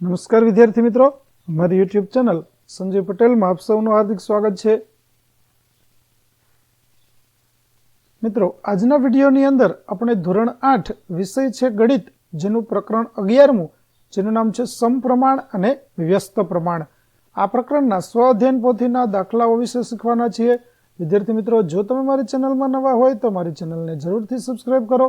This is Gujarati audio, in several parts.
નમસ્કાર વિદ્યાર્થી મિત્રો. મારી યુટ્યુબ ચેનલ સંજય પટેલમાં આપ સૌનું હાર્દિક સ્વાગત છે. મિત્રો, આજના વિડીયોની અંદર આપણે ધોરણ આઠ વિષય છે ગણિત, જેનું પ્રકરણ અગિયારમું, જેનું નામ છે સમપ્રમાણ અને વ્યસ્ત પ્રમાણ. આ પ્રકરણના સ્વ અધ્યયન પોથીના દાખલાઓ વિશે શીખવાના છીએ. વિદ્યાર્થી મિત્રો, જો તમે મારી ચેનલમાં નવા હોય તો મારી ચેનલને જરૂરથી સબસ્ક્રાઇબ કરો.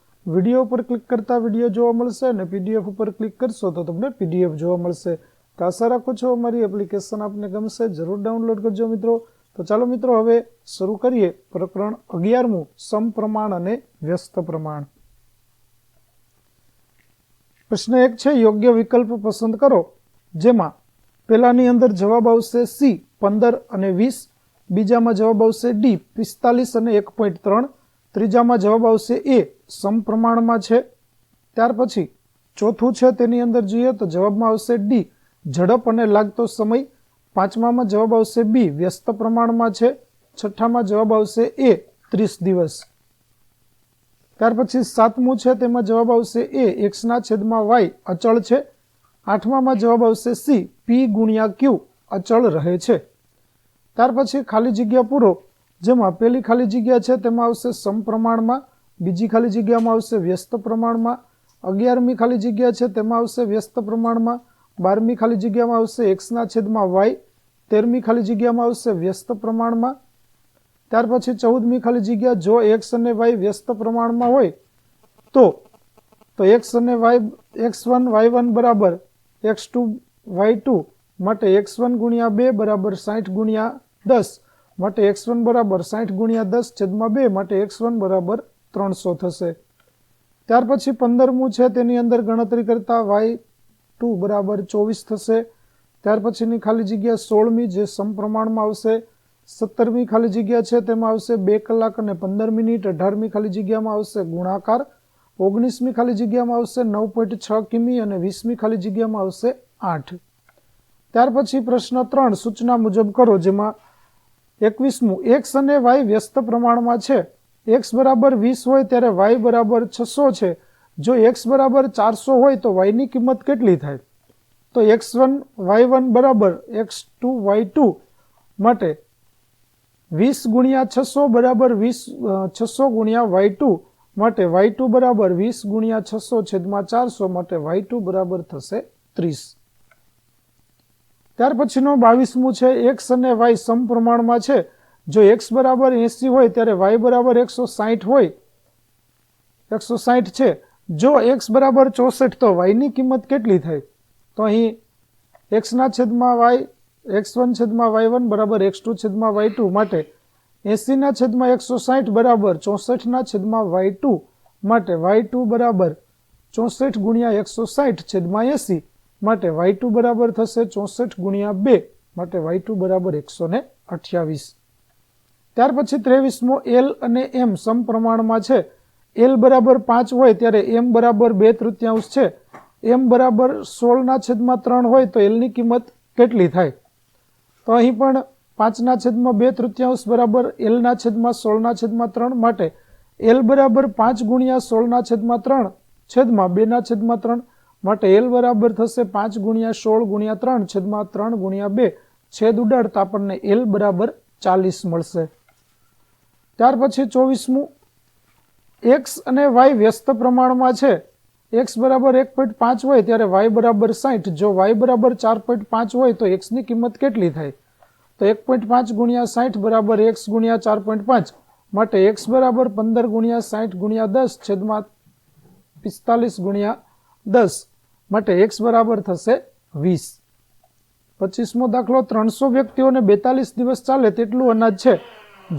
વીડિયો ઉપર ક્લિક કરતા વીડિયો જોવા મળશે અને પીડીએફ ઉપર ક્લિક કરશો તો તમને પીડીએફ જોવા મળશે. તો આશા રાખું છું અમારી એપ્લિકેશન આપને ગમશે, જરૂર ડાઉનલોડ કરજો મિત્રો. તો ચાલો મિત્રો, હવે શરૂ કરીએ પ્રકરણ અગિયારમું, સમપ્રમાણ અને વ્યસ્ત પ્રમાણ. પ્રશ્ન એક છે, યોગ્ય વિકલ્પ પસંદ કરો, જેમાં પહેલાની અંદર જવાબ આવશે સી પંદર અને વીસ. બીજામાં જવાબ આવશે ડી પિસ્તાલીસ અને એક પોઈન્ટ ત્રણ. ત્રીજામાં જવાબ આવશે એ સમપ્રમાણમાં છે. ત્યાર પછી ચોથું છે તેની અંદર જોઈએ તો જવાબમાં આવશે ડી. ઝડપ અને લાગતો સમય. પાંચમામાં જવાબ આવશે બી. વ્યસ્ત પ્રમાણમાં છે. છઠ્ઠામાં જવાબ આવશે એ. ત્રીસ દિવસ. ત્યાર પછી સાતમું છે તેમાં જવાબ આવશે એ. એક્સના છેદમાં વાય. અચળ છે. આઠમામાં જવાબ આવશે સી. પી ગુણ્યા ક્યુ. અચળ રહે છે. ત્યાર પછી ખાલી જગ્યા પૂરો. જેમાં પહેલી ખાલી જગ્યા છે તેમાં આવશે સમપ્રમાણમાં. બીજી ખાલી જગ્યામાં આવશે વ્યસ્ત પ્રમાણમાં. અગિયારમી ખાલી જગ્યા છે, તેમાં આવશે વ્યસ્ત પ્રમાણમાં. બારમી ખાલી જગ્યામાં આવશે એક્સના છેદમાં વાય તેરમી ખાલી જગ્યામાં આવશે વ્યસ્ત પ્રમાણમાં. ત્યાર પછી ચૌદમી ખાલી જગ્યા જો એક્સ અને વાય વ્યસ્ત પ્રમાણમાં હોય, તો તો એક્સ અને Y X one Y one બરાબર એક્સ ટુ વાય ટુ માટે એક્સ વન ગુણ્યા બે બરાબર સાઠ ગુણ્યા દસ, માટે એક્સ વન બરાબર સાઠ ગુણ્યા દસ છેદમાં બે માટે એક્સ વન બરાબર ત્રણસો થશે. ત્યાર પછી પંદરમું છે તેની અંદર ગણતરી કરતા વાય ટુ બરાબર ચોવીસ થશે. ત્યાર પછીની ખાલી જગ્યા સોળમી જે સમપ્રમાણમાં આવશે, સત્તરમી ખાલી જગ્યા છે તેમાં આવશે બે કલાક અને પંદર મિનિટ, અઢારમી ખાલી જગ્યામાં આવશે ગુણાકાર, ઓગણીસમી ખાલી જગ્યામાં આવશે નવ પોઈન્ટ છ કિમી અને વીસમી ખાલી જગ્યામાં આવશે આઠ. ત્યાર પછી પ્રશ્ન ત્રણ સૂચના મુજબ કરો, જેમાં એકવીસમું એક્સ અને વાય વ્યસ્ત પ્રમાણમાં છે. એક્સ બરાબર વીસ હોય ત્યારે વાય બરાબર છસો છે. જો એક્સ બરાબર ચારસો હોય તો વાયની કિંમત કેટલી થાય? તો એક્સ વન વાય વન બરાબર એક્સ ટુ વાય ટુ માટે વીસ ગુણ્યા છસો બરાબર વીસ છસો ગુણ્યા વાય ટુ માટે વાય ટુ બરાબર વીસ ગુણ્યા છસો છેદમાં ચારસો માટે વાય ટુ બરાબર થશે ત્રીસ. ત્યાર પછીનો બાવીસમું છે એક્સ અને વાય સમપ્રમાણમાં છે. જો એક્સ બરાબર એસી હોય ત્યારે વાય બરાબર એકસો સાહીઠ હોય. એકસો સાહીઠ છે. જો એક્સ બરાબર ચોસઠ તો વાયની કિંમત કેટલી થાય? તો અહીં એક્સના છેદમાં વાય એક્સ વન છેદમાં વાય વન બરાબર એક્સ ટુ છેદમાં વાય ટુ માટે એંસીના છેદમાં એકસો સાહીઠ બરાબર ચોસઠના છેદમાં વાય ટુ માટે વાય ટુ બરાબર ચોસઠ ગુણ્યા એકસો સાહીઠ છેદમાં એસી માટે વાય ટુ બરાબર થશે ચોસઠ ગુણ્યા બે માટે વાય ટુ બરાબર એકસો ને અઠ્યાવીસ. ત્યાર પછી ત્રેવીસમો એલ અને એમ સમપ્રમાણમાં છે. એલ બરાબર પાંચ હોય ત્યારે એમ બરાબર બે તૃતીયાંશ છે. એમ બરાબર સોળના છેદમાં ત્રણ હોય તો એલની કિંમત કેટલી થાય? તો અહીં પણ પાંચના છેદમાં બે તૃતીયાંશ બરાબર એલના છેદમાં સોળના છેદમાં ત્રણ માટે એલ બરાબર પાંચ ગુણ્યા સોળના છેદમાં ત્રણ છેદમાં બેના છેદમાં ત્રણ માટે એલ બરાબર થશે પાંચ ગુણ્યા સોળ ગુણ્યા ત્રણ છેદમાં ત્રણ ગુણ્યા બે. છેદ ઉડાડતા આપણને એલ બરાબર ચાલીસ મળશે. ત્યાર પછી ચોવીસમું. એક્સ અને વાય વ્યસ્ત પ્રમાણમાં છે. એક્સ બરાબર એક પોઈન્ટ પાંચ હોય ત્યારે વાય બરાબર સાઠ જો વાય બરાબર ચાર પોઈન્ટ પાંચ હોય તો એક્સની કિંમત કેટલી થાય? તો એક પોઈન્ટ પાંચ ગુણ્યા સાઠ બરાબર એક્સ ગુણ્યા ચાર પોઈન્ટ પાંચ. માટે એક્સ બરાબર પંદર ગુણ્યા સાઠ ગુણ્યા દસ છેદમાં પિસ્તાલીસ ગુણ્યા દસ. માટે એક્સ બરાબર થશે વીસ. પચીસમો દાખલો ત્રણસો વ્યક્તિઓને બેતાલીસ દિવસ ચાલે તેટલું અનાજ છે.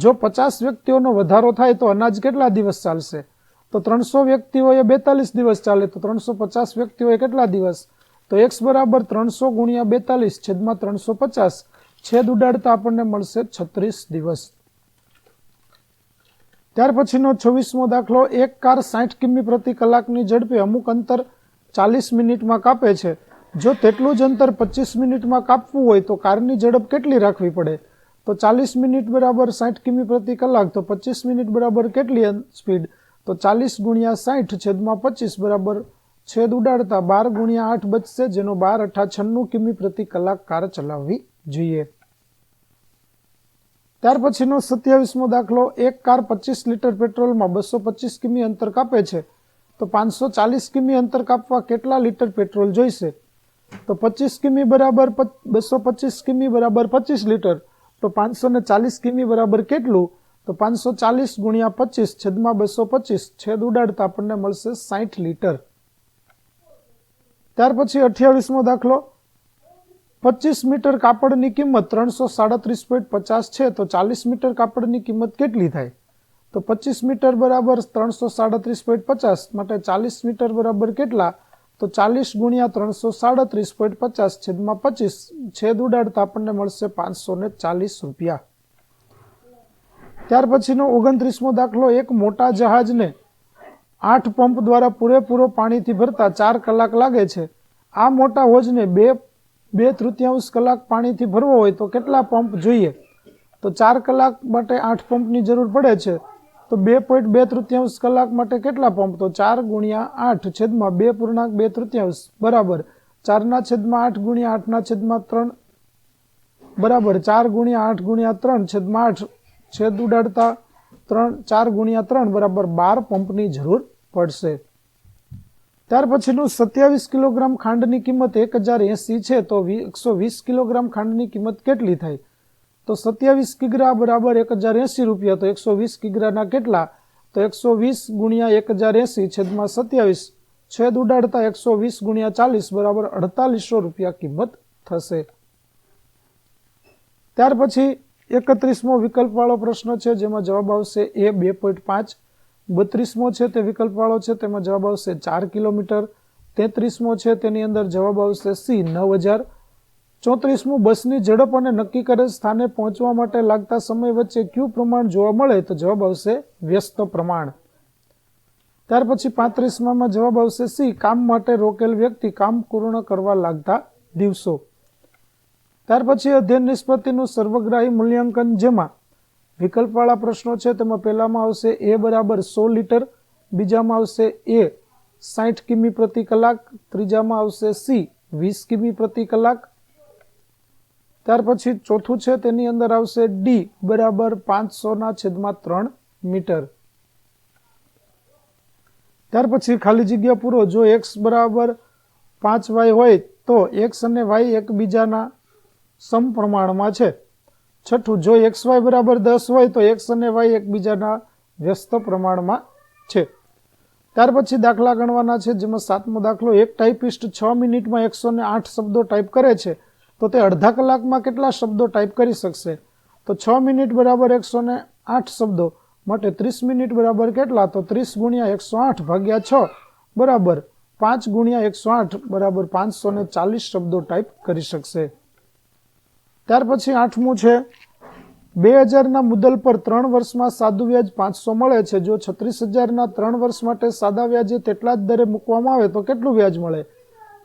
જો પચાસ વ્યક્તિઓનો વધારો થાય તો અનાજ કેટલા દિવસ ચાલશે? તો ત્રણસો વ્યક્તિઓએ બેતાલીસ દિવસ ચાલે, તો ત્રણસો પચાસ વ્યક્તિઓએ કેટલા દિવસ? તો એક્સ બરાબર ત્રણસો ગુણ્યા બેતાલીસ છેદમાં ત્રણસો પચાસ. છેદ ઉડાડતા આપણને મળશે છત્રીસ દિવસ. ત્યાર પછીનો છવ્વીસમો દાખલો, એક કાર સાઠ કિમી પ્રતિ કલાકની ઝડપે અમુક અંતર ચાલીસ મિનિટમાં કાપે છે. જો તેટલું જ અંતર પચીસ મિનિટમાં કાપવું હોય તો કારની ઝડપ કેટલી રાખવી પડે? તો ચાલીસ મિનિટ બરાબર સાઠ કિમી પ્રતિ કલાક, તો પચીસ મિનિટ બરાબર કેટલી સ્પીડ? તો ચાલીસ ગુણ્યા સાઠ છેદમાં પચીસ બરાબર છેદ ઉડાડતા બાર ગુણ્યા આઠ બચશે, જેનો બાર અઠા છન્નું કિમી પ્રતિ કલાક કાર ચલાવવી જોઈએ. ત્યાર પછીનો સત્યાવીસમો દાખલો, એક કાર પચીસ લીટર પેટ્રોલમાં બસો પચીસ કિમી અંતર કાપે છે. તો પાંચસો ચાલીસ કિમી અંતર કાપવા કેટલા લીટર પેટ્રોલ જોઈશે? તો પચીસ કિમી બરાબર બસો પચીસ કિમી બરાબર પચીસ લીટર. તો પાંચસો ને ચાલીસ કિમી બરાબર કેટલું? તો પાંચસો ચાલીસ ગુણ્યા પચીસ, છેદમાં બસો પચીસ, છેદ ઉડાડતા આપણને મળશે સાઠ લીટર. ત્યાર પછી અઠ્યાવીસમો દાખલો. પચીસ મીટર કાપડની કિંમત ત્રણસો સાડત્રીસ પોઈન્ટ પચાસ છે, તો ચાલીસ મીટર કાપડની કિંમત કેટલી થાય? તો પચીસ મીટર બરાબર ત્રણસો સાડત્રીસ પોઈન્ટ પચાસ, માટે ચાલીસ મીટર બરાબર કેટલા? તો ચાલીસ ગુણ્યા ત્રણસો સાડત્રીસ પોઈન્ટ પચાસ છેદમાં પચીસ છેદ ઉડાડતા આપણને મળશે પાંચસો ને ચાલીસ રૂપિયા. ત્યાર પછીનો ઓગણત્રીસમો દાખલો, એક મોટા જહાજને આઠ પંપ દ્વારા પૂરેપૂરો પાણીથી ભરતા ચાર કલાક લાગે છે. આ મોટા હોજને બે બે તૃતીયાંશ કલાક પાણીથી ભરવો હોય તો કેટલા પંપ જોઈએ? તો ચાર કલાક માટે આઠ પંપની જરૂર પડે છે. તો બે પોઈન્ટ બે તૃતીયાંશ કલાક માટે કેટલા પંપ? તો ચાર ગુણ્યા આઠ છેદમાં બે પૂર્ણાંક બે તૃતીયાંશ. બરાબર. ચારના છેદમાં આઠ ગુણ્યા આઠના છેદમાં ત્રણ. બરાબર. ચાર ગુણ્યા આઠ ગુણ્યા ત્રણ છેદમાં આઠ છેદ ઉડાડતા ત્રણ. ચાર ગુણ્યા ત્રણ બરાબર બાર પંપની જરૂર પડશે. ત્યાર પછીનું સત્યાવીસ કિલોગ્રામ ખાંડની કિંમત એક હજાર એસી છે, તો એકસો વીસ કિલોગ્રામ ખાંડની કિંમત કેટલી થાય તો સત્યાવીસ કિગ્રા બરાબર એક હજાર એસી રૂપિયા, તો એકસો વીસ કિગ્રાના કેટલા? તો એકસો વીસ ગુણ્યા એક હજાર એંસી છેદમાં સત્યાવીસ છેદ ઉડાડતા એકસો વીસ ગુણ્યા ચાલીસ બરાબર અડતાલીસો રૂપિયા કિંમત થશે. ત્યાર પછી એકત્રીસમો વિકલ્પવાળો પ્રશ્ન છે, જેમાં જવાબ આવશે એ બે પોઈન્ટ પાંચ, બત્રીસમો છે તે વિકલ્પવાળો છે, તેમાં જવાબ આવશે ચાર કિલોમીટર, તેત્રીસમો છે તેની અંદર જવાબ આવશે સી નવ હજાર ચોત્રીસમું, બસની ઝડપ અને નક્કી કરેલ સ્થાને પહોંચવા માટે લાગતા સમય વચ્ચે કયું પ્રમાણ જોવા મળે તો જવાબ આવશે વ્યસ્ત પ્રમાણ. ત્યાર પછી પાંત્રીસમાં જવાબ આવશે સી, કામ માટે રોકેલ વ્યક્તિ કામ પૂર્ણ કરવા લાગતા દિવસો. ત્યાર પછી અધ્યયન નિષ્પત્તિનું સર્વગ્રાહી મૂલ્યાંકન, જેમાં વિકલ્પવાળા પ્રશ્નો છે તેમાં પહેલામાં આવશે એ બરાબર સો લીટર, બીજામાં આવશે એ સાઠ કિમી પ્રતિ કલાક, ત્રીજામાં આવશે સી વીસ કિમી પ્રતિ કલાક ત્યાર પછી ચોથું છે, તેની અંદર આવશે ડી બરાબર પાંચસોના છેદમાં ત્રણ મીટર. ત્યાર પછી ખાલી જગ્યા પૂરો, જો એક્સ બરાબર પાંચ વાય હોય તો એક્સ અને વાય એકબીજાના સમપ્રમાણમાં છે. છઠ્ઠું, જો એક્સ વાય બરાબર દસ હોય તો એક્સ અને વાય એકબીજાના વ્યસ્ત પ્રમાણમાં છે. ત્યાર પછી દાખલા ગણવાના છે, જેમાં સાતમો દાખલો, એક ટાઈપિસ્ટ છ મિનિટમાં એકસો આઠ શબ્દો ટાઈપ કરે છે. તો તે અડધા કલાકમાં કેટલા શબ્દો ટાઈપ કરી શકશે? તો છ મિનિટ બરાબર એકસો ને આઠ શબ્દો માટે ત્રીસ મિનિટ બરાબર કેટલા? તો ત્રીસ ગુણ્યા એકસો આઠ ભાગ્યા છ બરાબર પાંચ ગુણ્યા એકસો આઠ બરાબર પાંચસો ને ચાલીસ શબ્દો ટાઈપ કરી શકશે. ત્યાર પછી આઠમું છે બે હજારના મુદ્દલ પર ત્રણ વર્ષમાં સાદું વ્યાજ પાંચસો મળે છે. જો છત્રીસ હજારના ત્રણ વર્ષ માટે સાદા વ્યાજે તેટલા જ દરે મૂકવામાં આવે તો કેટલું વ્યાજ મળે?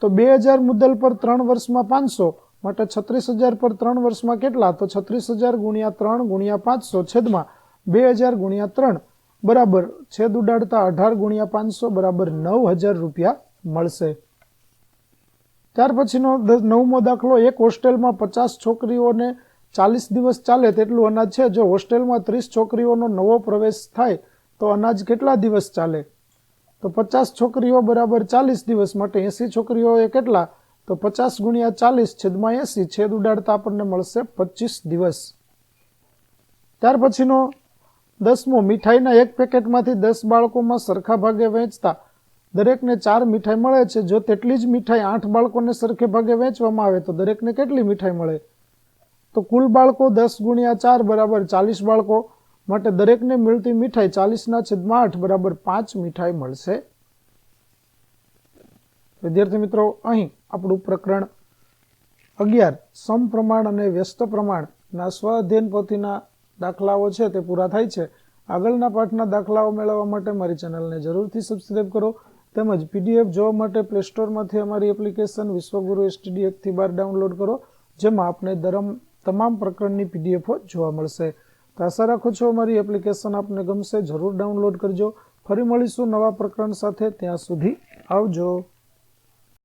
તો બે હજાર મુદ્દલ પર ત્રણ વર્ષમાં પાંચસો માટે છત્રીસ હજાર પર ત્રણ વર્ષમાં કેટલા? તો છત્રીસ હજાર ગુણ્યા ત્રણ ગુણ્યા પાંચસો છેદમાં બે હજાર ગુણ્યા ત્રણ. બરાબર. છેદ ઉડાડતા અઢાર ગુણ્યા પાંચસો, બરાબર નવ હજાર રૂપિયા મળશે. ત્યાર પછીનો નવમો દાખલો, એક હોસ્ટેલમાં પચાસ છોકરીઓને ચાલીસ દિવસ ચાલે તેટલું અનાજ છે. જો હોસ્ટેલમાં ત્રીસ છોકરીઓનો નવો પ્રવેશ થાય, તો અનાજ કેટલા દિવસ ચાલે? તો પચાસ છોકરીઓ બરાબર ચાલીસ દિવસ માટે, એસી છોકરીઓએ કેટલા? તો પચાસ ગુણ્યા ચાલીસ છેદમાં એસી છેદ ઉડાડતા આપણને મળશે પચીસ દિવસ. ત્યાર પછીનો દસમો, મીઠાઈના એક પેકેટમાંથી દસ બાળકોમાં સરખા ભાગે વહેંચતા દરેકને ચાર મીઠાઈ મળે છે. જો તેટલી જ મીઠાઈ આઠ બાળકોને સરખે ભાગે વહેંચવામાં આવે તો દરેકને કેટલી મીઠાઈ મળે? તો કુલ બાળકો દસ ગુણ્યા ચાર બરાબર ચાલીસ બાળકો માટે દરેકને મળતી મીઠાઈ ચાલીસના છેદમાં આઠ બરાબર પાંચ મીઠાઈ મળશે. વિદ્યાર્થી મિત્રો, અહીં આપણું પ્રકરણ અગિયાર. સમપ્રમાણ અને વ્યસ્ત પ્રમાણના સ્વ પોથીના દાખલાઓ છે તે પૂરા થાય છે. આગળના પાઠના દાખલાઓ મેળવવા માટે મારી ચેનલને જરૂરથી સબસ્ક્રાઈબ કરો. તેમજ પીડીએફ જોવા માટે પ્લે સ્ટોરમાંથી અમારી એપ્લિકેશન વિશ્વગુરુ એસટીડી એકથી બાર ડાઉનલોડ કરો, જેમાં આપને દરમ, તમામ પ્રકરણની પીડીએફો જોવા મળશે. તો આશા રાખું છું અમારી એપ્લિકેશન આપને ગમશે. જરૂર ડાઉનલોડ કરજો. ફરી મળીશું નવા પ્રકરણ સાથે. ત્યાં સુધી આવજો.